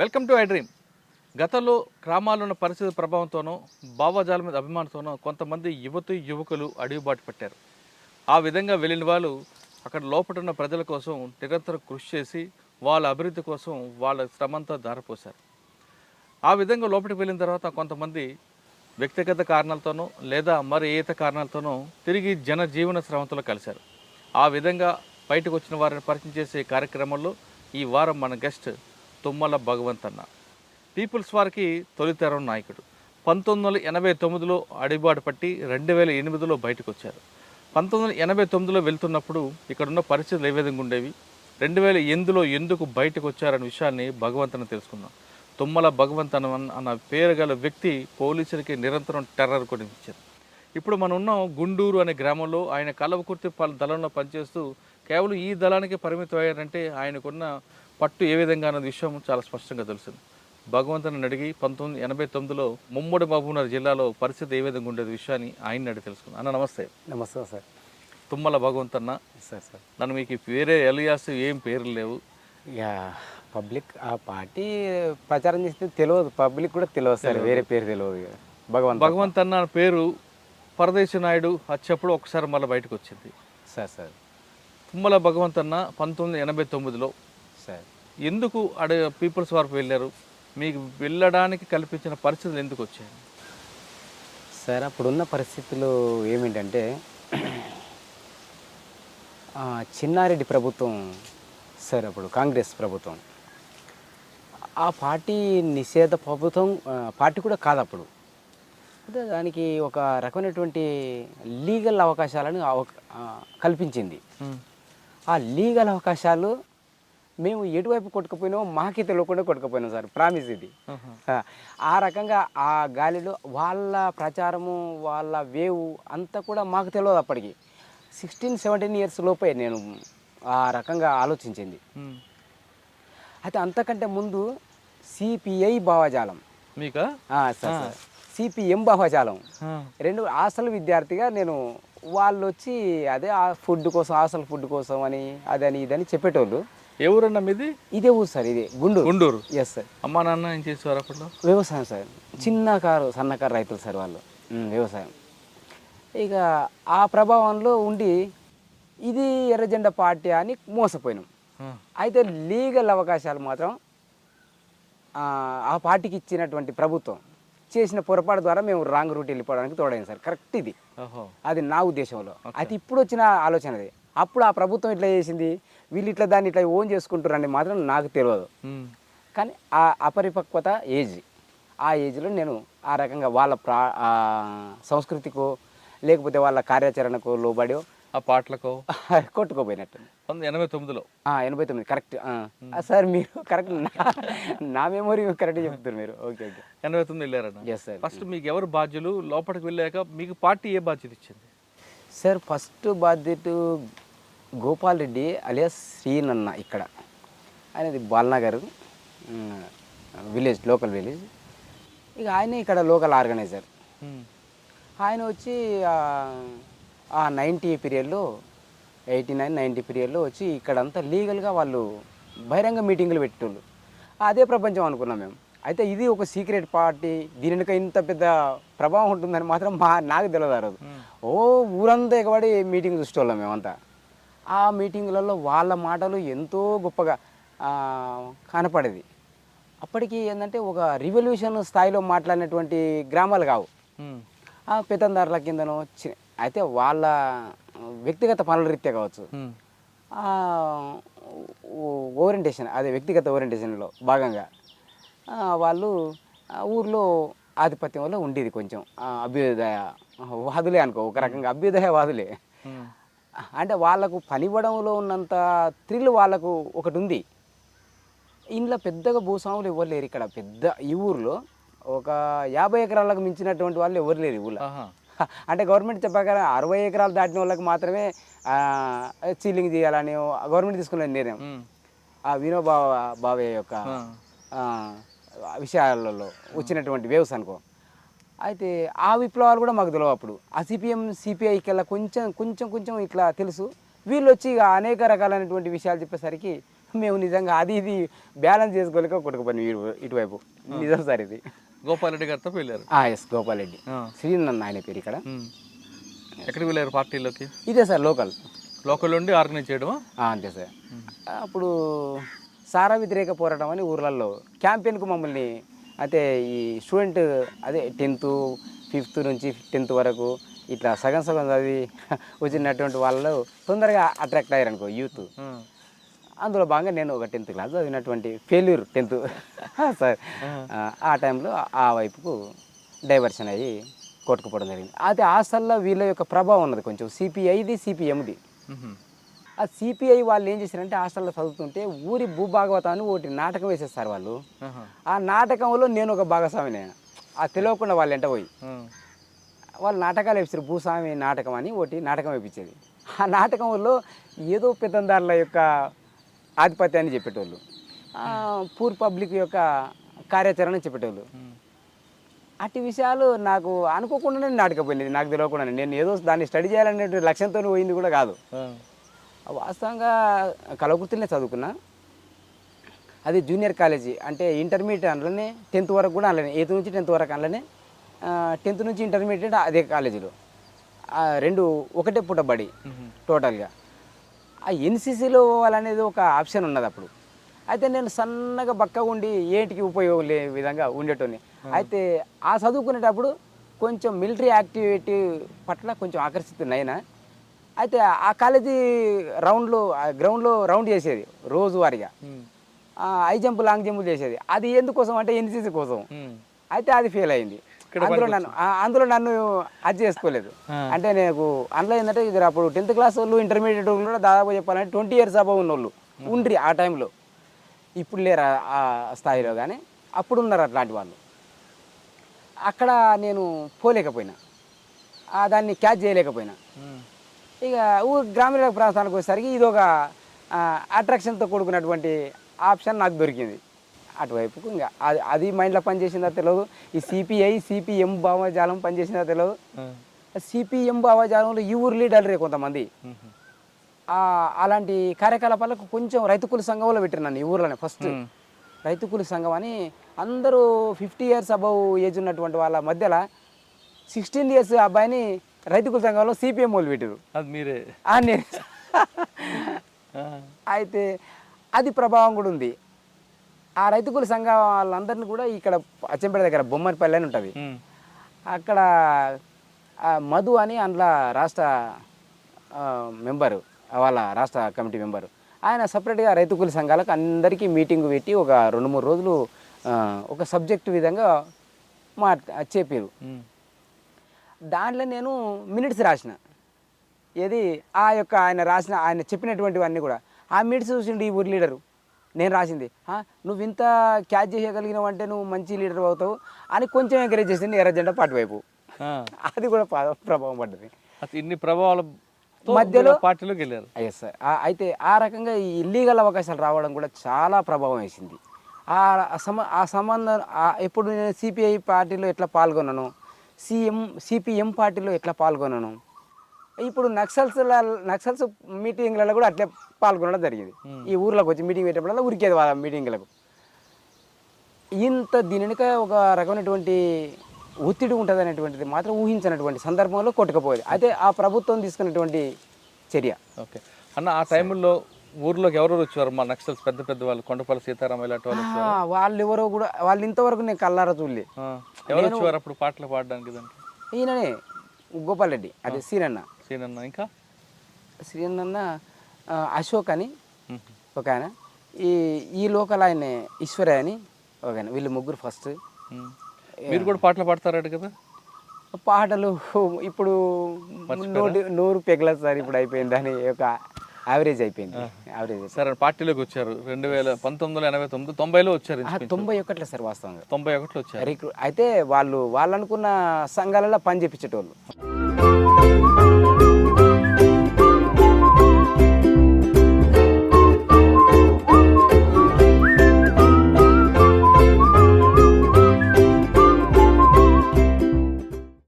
Welcome to I dream. గతంలో గ్రామాల్లో ఉన్న పరిస్థితి ప్రభావంతోనో భావజాల మీద అభిమానంతోనో కొంతమంది యువతి యువకులు అడుగుబాటు పెట్టారు. ఆ విధంగా వెళ్ళిన వాళ్ళు అక్కడ లోపల ఉన్న ప్రజల కోసం నిరంతరం కృషి చేసి వాళ్ళ అభివృద్ధి కోసం వాళ్ళ శ్రమంతా ధారపోశారు. ఆ విధంగా లోపలికి వెళ్ళిన తర్వాత కొంతమంది వ్యక్తిగత కారణాలతోనో లేదా మరి ఏత కారణాలతోనో తిరిగి జన జీవన శ్రమంతో కలిశారు. ఆ విధంగా బయటకు వచ్చిన వారిని పరిచయం చేసే కార్యక్రమంలో ఈ వారం మన గెస్ట్ తుమ్మల భగవంత్ అన్న పీపుల్స్ వారికి తొలితరం నాయకుడు. పంతొమ్మిది వందల ఎనభై తొమ్మిదిలో అడిబాటు పట్టి రెండు వేల ఎనిమిదిలో బయటకు వచ్చారు పంతొమ్మిది వందల ఎనభై తొమ్మిదిలో వెళ్తున్నప్పుడు ఇక్కడున్న పరిస్థితులు ఏ విధంగా ఉండేవి? రెండు వేల ఎనిమిదిలో ఎందుకు బయటకు వచ్చారనే విషయాన్ని భగవంతుని తెలుసుకుందాం. తుమ్మల భగవంత్ అన్న పేరు గల వ్యక్తి పోలీసులకి నిరంతరం టెర్రర్ కొనిపించారు. ఇప్పుడు మనం ఉన్నాం గుండూరు అనే గ్రామంలో. ఆయన కలవకుర్తి పలు దళంలో పనిచేస్తూ కేవలం ఈ దళానికి పరిమితం అయ్యారంటే ఆయనకున్న పట్టు ఏ విధంగా అన్న విషయం చాలా స్పష్టంగా తెలుస్తుంది భగవంతుని అడిగి పంతొమ్మిది ఎనభై తొమ్మిదిలో ముమ్మడి మహబూబ్నగర్ జిల్లాలో పరిస్థితి ఏ విధంగా ఉండేది విషయాన్ని ఆయన అడిగి తెలుసుకుందాం. అన్న నమస్తే. నమస్తే సార్. తుమ్మల భగవంత్ అన్న సార్ సార్. నన్ను మీకు వేరే ఎలియాస్ ఏం పేర్లు లేవు. పబ్లిక్ ఆ పార్టీ ప్రచారం చేస్తే తెలియదు. పబ్లిక్ కూడా తెలియదు సార్. వేరే పేరు తెలియదు భగవంత్ భగవంత్ అన్న పేరు పరదేశి నాయుడు వచ్చేప్పుడు ఒకసారి మళ్ళీ బయటకు వచ్చింది. Sir sir. తుమ్మల భగవంత్ అన్న పంతొమ్మిది ఎనభై తొమ్మిదిలో సార్. ఎందుకు అడే పీపుల్స్ వారికి వెళ్ళారు? మీకు వెళ్ళడానికి కల్పించిన పరిస్థితులు ఎందుకు వచ్చాయి? సార్ అప్పుడున్న పరిస్థితులు ఏమిటంటే చిన్నారెడ్డి ప్రభుత్వం సార్ అప్పుడు కాంగ్రెస్ ప్రభుత్వం. ఆ పార్టీ నిషేధ ప్రభుత్వం పార్టీ కూడా కాదు అప్పుడు. అంటే దానికి ఒక రకమైనటువంటి లీగల్ అవకాశాలను కల్పించింది. ఆ లీగల్ అవకాశాలు మేము ఎటువైపు కొట్టుకుపోయినామో మాకే తెలియకుండా కొట్టుకుపోయినాం సార్. ప్రామిస్ ఇది. ఆ, రకంగా ఆ గాలిలో వాళ్ళ ప్రచారము వాళ్ళ వేవ్ అంతా కూడా మాకు తెలియదు అప్పటికి. సిక్స్టీన్ సెవెంటీన్ ఇయర్స్ లోపే నేను ఆ రకంగా ఆలోచించింది. అయితే అంతకంటే ముందు సిపిఐ భావజాలం. మీకా? సిపిఎం భావజాలం. రెండు హాస్టల్ విద్యార్థిగా నేను వాళ్ళు వచ్చి అదే ఆ ఫుడ్ కోసం హాస్టల్ ఫుడ్ కోసం అని అదని ఇదని చెప్పేటోళ్ళు. ఎవరన్నా మీది? ఇదే ఊరు సార్ ఇదే. గుండూరు. గుండూరు. ఎస్ సార్ అమ్మా నాన్న ఏం చేసేవారు అప్పట్లో? వ్యవసాయం సార్. చిన్న కారు సన్నకారు రైతులు సార్ వాళ్ళు. వ్యవసాయం. ఇక ఆ ప్రభావంలో ఉండి ఇది ఎర్రజెండా పార్టీ అని మోసపోయినాం. అయితే లీగల్ అవకాశాలు మాత్రం ఆ, పార్టీకి ఇచ్చినటువంటి ప్రభుత్వం చేసిన పొరపాటు ద్వారా మేము రాంగ్ రూట్ వెళ్ళిపోవడానికి తోడైంది సార్. కరెక్ట్ ఇది. అది నా ఉద్దేశంలో. అది ఇప్పుడు వచ్చిన ఆలోచన అది. అప్పుడు ఆ ప్రభుత్వం ఇట్లా చేసింది? వీళ్ళు ఇట్లా దాన్ని ఇట్లా ఓన్ చేసుకుంటారని మాత్రం నాకు తెలియదు. కానీ ఆ అపరిపక్వత ఏజ్. ఆ ఏజ్లో నేను ఆ రకంగా వాళ్ళ ప్రా సంస్కృతికో లేకపోతే వాళ్ళ కార్యాచరణకో లోబడో ఆ పాటలకు? కొట్టుకోపోయినట్టు. ఎనభై తొమ్మిదిలో? ఎనభై తొమ్మిది కరెక్ట్. సార్ మీరు కరెక్ట్ నా- నా మెమొరీ కరెక్ట్ చెప్తారు మీరు. Okay okay. ఎనభై తొమ్మిది వెళ్ళారన్న ఎస్ సార్ ఫస్ట్ మీకు ఎవరు బాధ్యులు? లోపలికి వెళ్ళాక మీకు పార్టీ ఏ బాధ్యత ఇచ్చింది? సార్ ఫస్ట్ బాధ్యత గోపాల్ రెడ్డి అలియాస్ శ్రీనన్న ఇక్కడ. ఆయనది బాల్నగర్ విలేజ్ లోకల్ విలేజ్. ఇక ఆయనే ఇక్కడ లోకల్ ఆర్గనైజర్. ఆయన వచ్చి ఆ- నైంటీ పీరియడ్లో ఎయిటీ నైన్ నైంటీ పీరియడ్లో వచ్చి ఇక్కడంతా లీగల్గా వాళ్ళు బహిరంగ మీటింగులు పెట్టేటోళ్ళు అదే ప్రపంచం అనుకున్నాం మేము. అయితే ఇది ఒక సీక్రెట్ పార్టీ దీని వెనుక ఇంత పెద్ద ప్రభావం ఉంటుందని మాత్రం మా నాకు తెలియదు ఓ ఊరంతా ఎగబడి మీటింగ్ చూసేవాళ్ళం మేమంతా. ఆ మీటింగులలో వాళ్ళ మాటలు ఎంతో గొప్పగా కనపడేది. అప్పటికి ఏంటంటే ఒక రివల్యూషన్ స్థాయిలో మాట్లాడినటువంటి గ్రామాలు కావు. ఆ పెత్తందారుల కిందనో అయితే వాళ్ళ వ్యక్తిగత పనుల రీత్యా కావచ్చు. ఓరియంటేషన్ అదే వ్యక్తిగత ఓరియంటేషన్లో భాగంగా. వాళ్ళు ఊర్లో ఆధిపత్యం వల్ల ఉండేది కొంచెం. అభ్యుదయ వాదులే అనుకో ఒక రకంగా అభ్యుదయ వాదులే. అంటే వాళ్ళకు పనివ్వడంలో ఉన్నంత థ్రిల్ వాళ్ళకు ఒకటి ఉంది ఇంట్లో పెద్దగా భూస్వాములు ఎవరు లేరు ఇక్కడ. పెద్ద ఈ ఊర్లో ఒక యాభై ఎకరాలకు మించినటువంటి వాళ్ళు ఎవరు లేరు ఊళ్ళో అంటే గవర్నమెంట్ చెప్పాక అరవై ఎకరాలు దాటిన వాళ్ళకి మాత్రమే సీలింగ్ చేయాలని గవర్నమెంట్ తీసుకున్న నిర్ణయం. ఆ వినోబావ బావే యొక్క విషయాలలో వచ్చినటువంటి వేవ్స్ అనుకో. అయితే ఆ విప్లవాలు కూడా మాకు తెలియవు అప్పుడు. ఆ సిపిఎం సిపిఐకి కొంచెం కొంచెం కొంచెం ఇట్లా తెలుసు. వీళ్ళు వచ్చి ఇక అనేక రకాలైనటువంటి విషయాలు చెప్పేసరికి మేము నిజంగా అది ఇది బ్యాలెన్స్ చేసుకోలేక కొట్టుకుపోయినాం ఇటు ఇటువైపు. నిజం సార్ ఇది. గోపాల్ రెడ్డి గారితో వెళ్ళారు. ఎస్ గోపాల్ రెడ్డి. ఆ. శ్రీనన్న ఆయన పేరు ఇక్కడ. ఎక్కడికి వెళ్ళారు పార్టీలోకి? ఇదే సార్ లోకల్. లోకల్ నుండి ఆర్గనైజ్ చేయడమా? ఆ, అంతే సార్. అప్పుడు సారా వ్యతిరేక పోరాటం అని ఊర్లలో క్యాంపెయిన్కు మమ్మల్ని అయితే ఈ స్టూడెంట్ అదే టెన్త్ ఫిఫ్త్ నుంచి టెన్త్ వరకు ఇట్లా సగం సగం చదివి వచ్చినటువంటి వాళ్ళు తొందరగా అట్రాక్ట్ అయ్యారు అనుకో యూత్. అందులో భాగంగా నేను ఒక టెన్త్ క్లాస్ చదివినటువంటి ఫెయిల్యూర్ టెన్త్. సార్ ఆ, టైంలో ఆ వైపుకు డైవర్షన్ అయ్యి కొట్టుకుపోవడం జరిగింది. అయితే హాస్టల్లో వీళ్ళ యొక్క ప్రభావం ఉన్నది కొంచెం సిపిఐది సిపిఎంది. ఆ సిపిఐ వాళ్ళు ఏం చేశారంటే హాస్టల్లో చదువుతుంటే ఊరి భూభాగవతాన్ని ఒకటి నాటకం వేసేస్తారు వాళ్ళు. ఆ నాటకంలో నేను ఒక భాగస్వామిని. ఆ తెలియకుండా వాళ్ళు ఎంట పోయి. వాళ్ళు నాటకాలు వేపించారు భూస్వామి నాటకం అని ఒకటి నాటకం వేపించేది. ఆ నాటకంలో ఏదో పెత్తందారుల యొక్క ఆధిపత్యాన్ని చెప్పేటోళ్ళు. పూర్ పబ్లిక్ యొక్క కార్యాచరణ చెప్పేటోళ్ళు. అట్టి విషయాలు నాకు అనుకోకుండానే నాటకపోయింది నాకు తెలియకుండా నేను ఏదో దాన్ని స్టడీ చేయాలనే లక్ష్యంతో పోయింది కూడా కాదు. వాస్తవంగా కలవకుర్తిలోనే చదువుకున్నా. అది జూనియర్ కాలేజీ అంటే ఇంటర్మీడియట్ అందులోనే టెన్త్ వరకు కూడా అందులోనే ఎయిత్ నుంచి టెన్త్ వరకు అందులోనే టెన్త్ నుంచి ఇంటర్మీడియట్ అదే కాలేజీలో. రెండు ఒకటే పూట బడి ఉహుం. టోటల్గా. ఆ ఎన్సీసీలో పోవాలనేది ఒక ఆప్షన్ ఉన్నది అప్పుడు. అయితే నేను సన్నగా బక్కగా ఉండి ఏంటికి ఉపయోగం లే విధంగా ఉండేటోని అయితే ఆ చదువుకునేటప్పుడు కొంచెం మిలిటరీ యాక్టివిటీ పట్ల కొంచెం ఆకర్షితున్నైనా అయితే ఆ కాలేజీ రౌండ్లో గ్రౌండ్లో రౌండ్ చేసేది రోజువారీగా. హై జంప్ లాంగ్ జంప్ చేసేది. అది ఎందుకోసం అంటే ఎన్సీసీ కోసం. అయితే అది ఫెయిల్ అయింది. అందులో నన్ను అందులో నన్ను అది చేసుకోలేదు. అంటే నాకు అందులో ఏంటంటే ఇది అప్పుడు టెన్త్ క్లాస్ వాళ్ళు ఇంటర్మీడియట్ కూడా దాదాపు చెప్పాలంటే ట్వంటీ ఇయర్స్ అబవ్ ఉన్న వాళ్ళు ఉండ్రి ఆ టైంలో. ఇప్పుడు లేరు ఆ- స్థాయిలో కానీ అప్పుడు ఉన్నారు అట్లాంటి వాళ్ళు. అక్కడ నేను పోలేకపోయినా. దాన్ని క్యాచ్ చేయలేకపోయినా. ఇక ఊరు గ్రామీణ ప్రాంతానికి వచ్చేసరికి ఇది ఒక అట్రాక్షన్తో కూడుకున్నటువంటి ఆప్షన్ నాకు దొరికింది. అటువైపుకు ఇంకా అది అది మైండ్లో పనిచేసిందో తెలియదు. ఈ సిపిఐ సిపిఎం భావజాలం పనిచేసిందో తెలియదు. సిపిఎం భావజాలంలో ఈ ఊరు లీడర్లే కొంతమంది. అలాంటి కార్యకలాపాలకు కొంచెం రైతు కూలి సంఘంలో పెట్టిన నన్ను ఈ ఊర్లోనే ఫస్ట్ ఉమ్. రైతు కూలి సంఘం అని అందరూ ఫిఫ్టీ ఇయర్స్ అబవ్ ఏజ్ ఉన్నటువంటి వాళ్ళ మధ్యలో సిక్స్టీన్ ఇయర్స్ అబ్బాయిని రైతు కూలి సంఘంలో సిపిఎం వాళ్ళు పెట్టారు అది మీరే నేను. అయితే అది ప్రభావం కూడా ఉంది ఆ రైతు కూలి సంఘం వాళ్ళందరినీ కూడా ఇక్కడ అచ్చంపేట దగ్గర బొమ్మరిపల్లి అని ఉంటుంది. అక్కడ మధు అని అందులో రాష్ట్ర మెంబరు వాళ్ళ రాష్ట్ర కమిటీ మెంబరు ఆయన సపరేట్గా రైతు కూలి సంఘాలకు అందరికీ మీటింగ్ పెట్టి ఒక రెండు మూడు రోజులు ఒక సబ్జెక్టు విధంగా మా చెప్పారు. దాంట్లో నేను మినిట్స్ రాసిన. ఏది? ఆ యొక్క ఆయన రాసిన ఆయన చెప్పినటువంటివన్నీ కూడా. ఆ మినిట్స్ చూసిండు ఈ ఊరి లీడరు. నేను రాసింది. "ఆ, నువ్వు ఇంత క్యాచ్ చేయగలిగినావు అంటే నువ్వు మంచి లీడర్ అవుతావు అని కొంచెం ఎంకరేజ్ చేసింది ఎర్ర జెండా పాటు వైపు ఆ. అది కూడా ప్రభావం పడ్డది. ఇన్ని ప్రభావాల మధ్యలో పార్టీలోకి వెళ్ళారు? ఎస్ సార్ అయితే ఆ రకంగా ఈ ఇల్లీగల్ అవకాశాలు రావడం కూడా చాలా ప్రభావం వేసింది. ఆ సమ ఆ సంబంధం ఎప్పుడు నేను సిపిఐ పార్టీలో ఎట్లా పాల్గొన్నాను సిఎం సిపిఎం పార్టీలో ఎట్లా పాల్గొన్నాను ఇప్పుడు నక్సల్స్ నక్సల్స్ మీటింగ్లలో కూడా అట్లే పాల్గొనడం జరిగింది. ఈ ఊర్లోకి వచ్చి మీటింగ్ పెట్టేప్పుడల్లా ఉరికేది వాళ్ళ మీటింగ్లకు. ఇంత దీని వెనుక ఒక రకమైనటువంటి ఒత్తిడి ఉంటుంది అనేటువంటిది మాత్రం ఊహించినటువంటి సందర్భంలో కొట్టుకుపోయేది. అయితే ఆ ప్రభుత్వం తీసుకున్నటువంటి చర్య. ఓకే. అన్న ఆ టైంలో ఊర్లోకి ఎవరెవరు వచ్చారు మా నక్సల్స్ పెద్ద పెద్ద వాళ్ళు కొండపల్లి సీతారామ ఇలాంటి వాళ్ళు వాళ్ళు ఎవరో కూడా వాళ్ళు ఇంతవరకు నేను కల్లారా చూడలే. ఎవరు వచ్చేవారు అప్పుడు పాటలు పాడడానికి దానికి ఈయననే గోపాల్ రెడ్డి. అదే సీనన్న. సీనన్న ఇంకా? సీనన్న అశోక్ అని. ఒక ఆయన. ఈ ఈ లోకల్ ఆయన ఈశ్వరయ్య అని ఒక ఆయన. వీళ్ళు ముగ్గురు ఫస్ట్. మీరు కూడా పాటలు పాడతారట కదా? పాటలు ఇప్పుడు నోటి నూరు పెగలదు సార్ ఇప్పుడు అయిపోయింది దాని యొక్క యావరేజ్ అయిపోయింది. యావరేజ్ సరే పార్టీలోకి వచ్చారు. రెండు వేల పంతొమ్మిది వందల ఎనభై తొమ్మిది తొంభైలో వచ్చారు. తొంభై ఒకట్లే సార్ వాస్తవంగా. తొంభై ఒకటిలో వచ్చారు. అయితే వాళ్ళు వాళ్ళు అనుకున్న సంఘాలలో పని చేపించేటోళ్ళు.